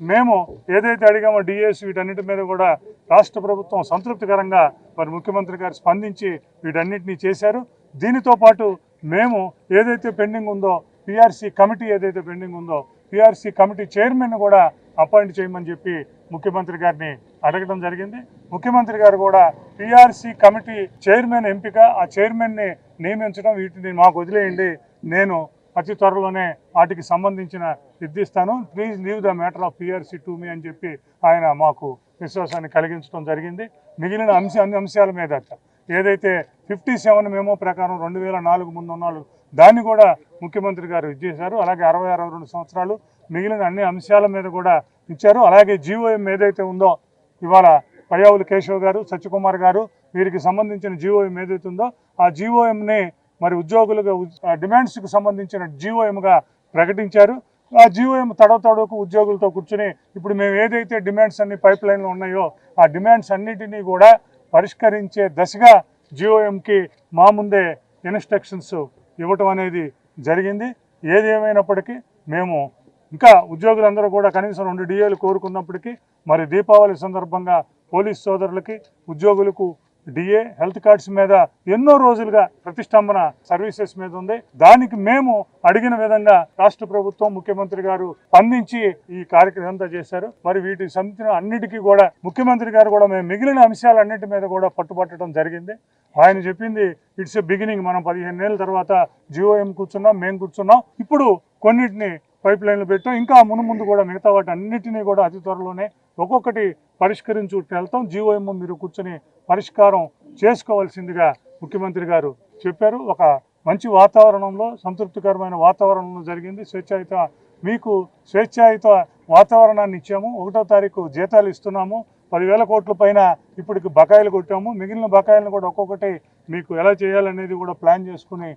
మేము ఏదైతే అడిగామో డిఎస్ వీటన్నిటి మీద కూడా రాష్ట్ర ప్రభుత్వం సంతృప్తికరంగా మరి ముఖ్యమంత్రి గారు స్పందించి వీటన్నిటినీ చేశారు. దీనితో పాటు మేము ఏదైతే పెండింగ్ ఉందో పిఆర్సీ కమిటీ ఏదైతే పెండింగ్ ఉందో పిఆర్సీ కమిటీ చైర్మన్ కూడా అపాయింట్ చేయమని చెప్పి ముఖ్యమంత్రి గారిని అడగడం జరిగింది. ముఖ్యమంత్రి గారు కూడా పిఆర్సీ కమిటీ చైర్మన్ ఎంపిక ఆ చైర్మన్ని నియమించడం వీటిని మాకు వదిలేయండి. నేను అతి త్వరలోనే వాటికి సంబంధించిన నిర్దిస్తాను please leave the matter of PRC to me అని చెప్పి ఆయన మాకు విశ్వాసాన్ని కలిగించడం జరిగింది. మిగిలిన అంశ అన్ని అంశాల మీద ఏదైతే ఫిఫ్టీ సెవెన్ మేమో ప్రకారం రెండు వేల నాలుగు ముందు ఉన్నాడు దాన్ని కూడా ముఖ్యమంత్రి గారు ఇచ్చేశారు. అలాగే అరవై అరవై రెండు సంవత్సరాలు మిగిలిన అన్ని అంశాల మీద కూడా ఇచ్చారు. అలాగే జీవోఎం ఏదైతే ఉందో ఇవాళ పయ్యావులు కేశవ్ గారు సత్యకుమార్ గారు వీరికి సంబంధించిన జీవోఎం ఏదైతే ఉందో ఆ జీవోఎంని మరి ఉద్యోగులుగా డిమాండ్స్కి సంబంధించిన జీవోఎంగా ప్రకటించారు. ఆ జీవోఎం తడవ తడవకు ఉద్యోగులతో కూర్చుని ఇప్పుడు మేము ఏదైతే డిమాండ్స్ అన్ని పైప్ లైన్లో ఉన్నాయో ఆ డిమాండ్స్ అన్నిటినీ కూడా పరిష్కరించే దశగా జియోఎంకి మా ముందే ఇన్స్ట్రక్షన్స్ ఇవ్వటం అనేది జరిగింది. ఏది ఏమైనప్పటికీ మేము ఇంకా ఉద్యోగులందరూ కూడా కనీసం రెండు డిఏలు కోరుకున్నప్పటికీ మరి దీపావళి సందర్భంగా పోలీస్ సోదరులకి ఉద్యోగులకు డిఏ హెల్త్ కార్డ్స్ మీద ఎన్నో రోజులుగా ప్రతిష్టంభన సర్వీసెస్ మీద ఉంది. దానికి మేము అడిగిన విధంగా రాష్ట్ర ప్రభుత్వం ముఖ్యమంత్రి గారు స్పందించి ఈ కార్యక్రమం అంతా చేశారు. మరి వీటి సంబంధించిన అన్నిటికీ కూడా ముఖ్యమంత్రి గారు కూడా మేము మిగిలిన అంశాలన్నింటి మీద కూడా పట్టుబట్టడం జరిగింది. ఆయన చెప్పింది ఇట్స్ ఎ బిగినింగ్ మనం పదిహేను నెలల తర్వాత జియోఎం కూర్చున్నాం మేము కూర్చున్నాం. ఇప్పుడు కొన్నిటిని పైప్ లైన్లు పెట్టాం. ఇంకా మును ముందు కూడా మిగతా వాటి అన్నిటినీ కూడా అతి త్వరలోనే ఒక్కొక్కటి పరిష్కరించుకుంటూ వెళ్తాం. జీవోఎం మీరు కూర్చొని పరిష్కారం చేసుకోవాల్సిందిగా ముఖ్యమంత్రి గారు చెప్పారు. ఒక మంచి వాతావరణంలో సంతృప్తికరమైన వాతావరణంలో జరిగింది. స్వేచ్ఛాయుత మీకు స్వేచ్ఛాయుత వాతావరణాన్ని ఇచ్చాము. ఒకటో తారీఖు జీతాలు ఇస్తున్నాము. పదివేల కోట్ల పైన ఇప్పటికి బకాయిలు కొట్టాము. మిగిలిన బకాయిలను కూడా ఒక్కొక్కటి మీకు ఎలా చేయాలనేది కూడా ప్లాన్ చేసుకుని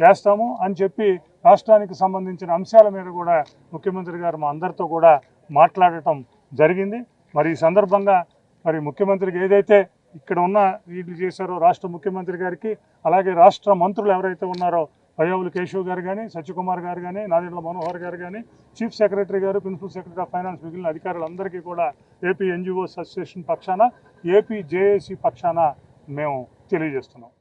చేస్తాము అని చెప్పి రాష్ట్రానికి సంబంధించిన అంశాల మీద కూడా ముఖ్యమంత్రి గారు మా అందరితో కూడా మాట్లాడటం జరిగింది. మరి ఈ సందర్భంగా మరి ముఖ్యమంత్రికి ఏదైతే ఇక్కడ ఉన్న వీళ్ళు చేశారో రాష్ట్ర ముఖ్యమంత్రి గారికి అలాగే రాష్ట్ర మంత్రులు ఎవరైతే ఉన్నారో పయ్యావులు కేశవ్ గారు కానీ సత్యకుమార్ గారు కానీ నాదెండ్ల మనోహర్ గారు కానీ చీఫ్ సెక్రటరీ గారు ప్రిన్సిపల్ సెక్రటరీ ఆఫ్ ఫైనాన్స్ మిగిలిన అధికారులందరికీ కూడా ఏపీ ఎన్జిఓస్ అసోసియేషన్ పక్షాన ఏపీ జేఏసీ పక్షాన మేము తెలియజేస్తున్నాం.